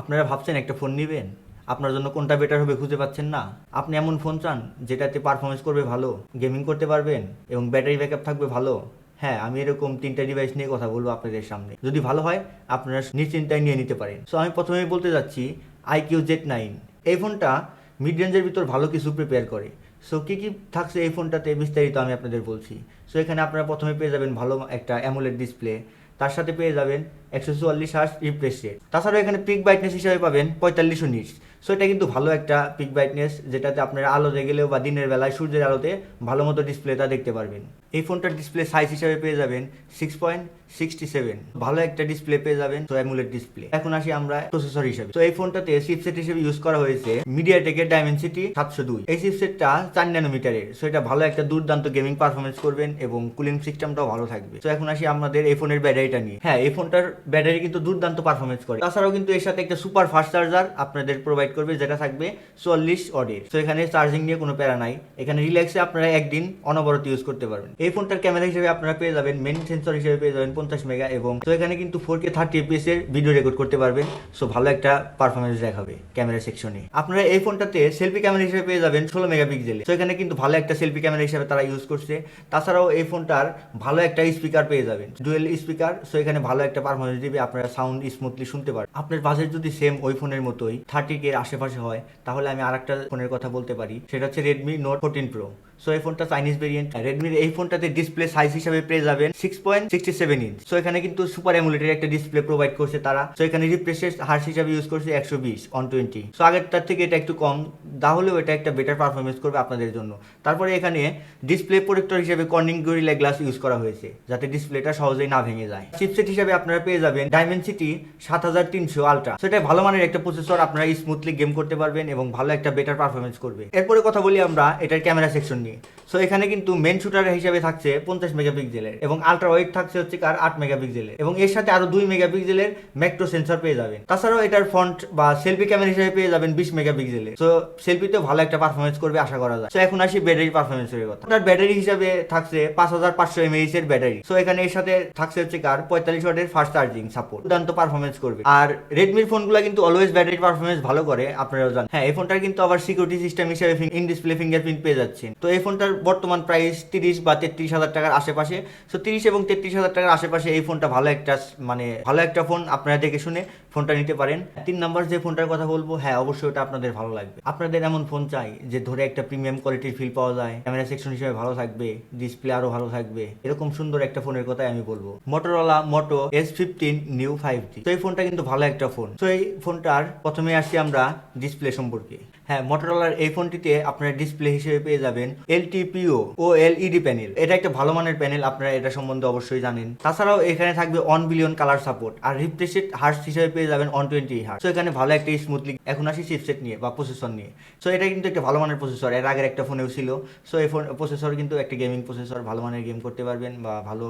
আপনারা ভাবছেন একটা ফোন নেবেন? আপনার জন্য কোনটা বেটার হবে খুঁজে পাচ্ছেন না? আপনি এমন ফোন চান যেটাতে পারফরমেন্স করবে ভালো গেমিং করতে পারবেন এবং ব্যাটারি ব্যাকআপ থাকবে ভালো। হ্যাঁ আমি এরকম তিনটা ডিভাইস নিয়ে কথা বলব আপনাদের সামনে। যদি ভালো হয়, আপনারা নিশ্চিন্তায় নিয়ে নিতে পারেন। সো আমি প্রথমেই বলতে যাচ্ছি আইকিউ জেড নাইন এই ফোনটা মিড রেঞ্জের ভিতর ভালো কিছু প্রিপেয়ার করে। সো কী কী থাকছে এই ফোনটাতে বিস্তারিত আমি আপনাদের বলছি। সো এখানে আপনারা প্রথমে পেয়ে যাবেন ভালো একটা অ্যামোলেড ডিসপ্লে তার সাথে পেয়ে যাবেন একশো চুয়াল্লিশ হার্স রিফ্রেশ রেট তাছাড়াও এখানে পিক ব্রাইটনেস হিসাবে পাবেন পঁয়তাল্লিশ নিটস সো এটা কিন্তু ভালো একটা পিক ব্রাইটনেস যেটাতে আপনারা আলো গেলেও বা দিনের বেলায় সূর্যের আলোতে ভালো মতো ডিসপ্লেটা দেখতে পারবেন। এই ফোনটার ডিসপ্লে সাইজ হিসাবে পেয়ে যাবেন সিক্স পয়েন্ট সিক্সটি সেভেন ভালো একটা ডিসপ্লে পেয়ে যাবেন তো অ্যামুলেট ডিসপ্লে এখন আসি আমরা প্রসেসর হিসাবে। তো এই ফোনটাতে চিপসেট হিসেবে ইউজ করা হয়েছে মিডিয়াটেকের ডায়মেনসিটি সাতশো দুই। এই চিপসেটটা চার ন্যানোমিটারের। সো এটা ভালো একটা দুর্দান্ত গেমিং পারফরমেন্স করবেন এবং কুলিং সিস্টেমটাও ভালো থাকবে। তো এখন আসি আমাদের এই ফোনের ব্যাটারিটা নিয়ে। হ্যাঁ এই ফোনটার ব্যাটারি কিন্তু দুর্দান্ত পারফরমেন্স করে। তাছাড়াও কিন্তু এর সাথে একটা সুপার ফাস্ট চার্জার আপনাদের প্রোভাইড করবে, যেটা থাকবে চুয়াল্লিশ অডের তো এখানে চার্জিং নিয়ে কোনো প্যারা নাই। এখানে রিল্যাক্সে আপনারা একদিন অনবরত ইউজ করতে পারবেন। এই ফোনটার ক্যামেরা হিসেবে আপনারা পেয়ে যাবেন মেন সেন্সর হিসেবে পেয়ে যাবেন পঞ্চাশ মেগা এবং তো এখানে কিন্তু ফোর কে থার্টি এপিএস এর ভিডিও রেকর্ড করতে পারবেন। সো ভালো একটা পারফরমেন্স দেখাবে ক্যামেরা সেকশনে আপনারা এই ফোনটাতে সেলফি ক্যামেরা হিসেবে পেয়ে যাবেন ষোলো মেগাপিক্সেল তো এখানে কিন্তু ভালো একটা সেলফি ক্যামেরা হিসেবে তারা ইউজ করছে। তাছাড়াও এই ফোনটার ভালো একটা স্পিকার পেয়ে যাবেন। ডুয়েল স্পিকার সো এখানে ভালো একটা পারফরমেন্স দিবে, আপনারা সাউন্ড স্মুথলি শুনতে পারেন আপনার বাজেট যদি সেম ওই ফোনের মতোই থার্টি কে আশেপাশে হয়, তাহলে আমি আরেকটা ফোনের কথা বলতে পারি। সেটা হচ্ছে Redmi Note fourteen pro so এই ফোনটা চাইনিজ ভেরিয়েন্ট রেডমির এই ফোনটাতে ডিসপ্লে সাইজ হিসাবে পেয়ে যাবেন six point sixty seven inch so এখানে কিন্তু সুপার এমুলেটের একটা ডিসপ্লে প্রোভাইড করছে তারা। সো এখানে রিফ্রেশের হার্স হিসাবে ইউজ করছে একশো বিশ অন টোয়েন্টি সো আগেরটার থেকে এটা একটু কম। তাহলেও এটা একটা বেটার পারফরমেন্স করবে আপনাদের জন্য। তারপরে এখানে ডিসপ্লে প্রোটেক্টর হিসেবে কর্নিং গরিলা গ্লাস ইউজ করা হয়েছে, যাতে ডিসপ্লেটা সহজেই না ভেঙে যায়। চিপসেট হিসাবে আপনারা পেয়ে যাবেন ডায়মেনসিটি সাত হাজার তিনশো আলট্রা সেটা ভালো মানের একটা প্রসেসর আপনারা স্মুথলি গেম করতে পারবেন এবং ভালো একটা বেটার পারফরমেন্স করবে। এরপরে কথা বলি আমরা এটার ক্যামেরা সেকশন নিয়ে। সো এখানে কিন্তু মেন শুটার হিসাবে থাকছে পঞ্চাশ মেগাপিক্সেলের এবং আলট্রা ওয়েট থাকছে হচ্ছে কার আট মেগাপিক্সেলের এবং এর সাথে আরও দুই মেগাপিক্সেলের ম্যাক্রো সেন্সর পেয়ে যাবেন। তাছাড়াও এটার ফ্রন্ট বা সেলফি ক্যামেরা হিসেবে পেয়ে যাবেন বিশ মেগাপিক্সেলের। সো সেলফিতেও ভালো একটা পারফরমেন্স করবে, আশা করা যায়। তো এখন আসি ব্যাটারি পারফরমেন্সের কথা। তার ব্যাটারি হিসাবে থাকছে পাঁচ হাজার পাঁচশো এমএইচ এর ব্যাটারি সো এখানে এর সাথে থাকছে হচ্ছে কার পঁয়তাল্লিশ ওয়াটের ফাস্ট চার্জিং সাপোর্ট দুর্দান্ত পারফরমেন্স করবে। আর রেডমির ফোনগুলো কিন্তু অলওয়েজ ব্যাটারি পারফরমেন্স ভালো করে, আপনারাও জানেন। হ্যাঁ এই ফোনটার কিন্তু আবার সিকিউরিটি সিস্টেম হিসেবে ইন ডিসপ্লে ফিঙ্গারপ্রিন্ট পেয়ে যাচ্ছেন। তো এই ফোনটার বর্তমান প্রাইস তিরিশ বা তেত্রিশ হাজার টাকার আশেপাশে। সো তিরিশ এবং তেত্রিশ হাজার টাকার আশেপাশে এই ফোনটা ভালো একটা মানে ভালো একটা ফোন আপনারা দেখে শুনে ফোনটা নিতে পারেন। তিন নাম্বার যে ফোনটার কথা বলব হ্যাঁ অবশ্যই ওটা আপনাদের ভালো লাগবে। আপনাদের এমন ফোন চাই যে ধরে একটা প্রিমিয়াম কোয়ালিটির ফিল পাওয়া যায়। ক্যামেরা সেকশন হিসেবে ভালো থাকবে ডিসপ্লে আরও ভালো থাকবে। এরকম সুন্দর একটা ফোনের কথাই আমি বলব। Motorola Moto S fifteen new five G তো এই ফোনটা কিন্তু ভালো একটা ফোন তো এই ফোনটার প্রথমে আসি আমরা ডিসপ্লে সম্পর্কে। হ্যাঁ মোটরোলার এই ফোনটিতে আপনারা ডিসপ্লে হিসেবে পেয়ে যাবেন এলটিপিও ও এলইডি প্যানেল এটা একটা ভালো মানের প্যানেল আপনারা এটা সম্বন্ধে অবশ্যই জানেন। তাছাড়াও এখানে থাকবে অন বিলিয়ন কালার সাপোর্ট আর রিফ্রেশেড হার্স হিসেবে পেয়ে যাবেন অন টোয়েন্টি হার্স তো এখানে ভালো একটা স্মুথলি এখন আসি চিপসেট নিয়ে বা প্রসেসর নিয়ে। সো এটা কিন্তু একটা ভালো মানের প্রসেসর এর আগের একটা ফোনেও ছিল। সো এই ফোন প্রসেসর কিন্তু একটা গেমিং প্রসেসর ভালো মানের গেম করতে পারবেন বা ভালো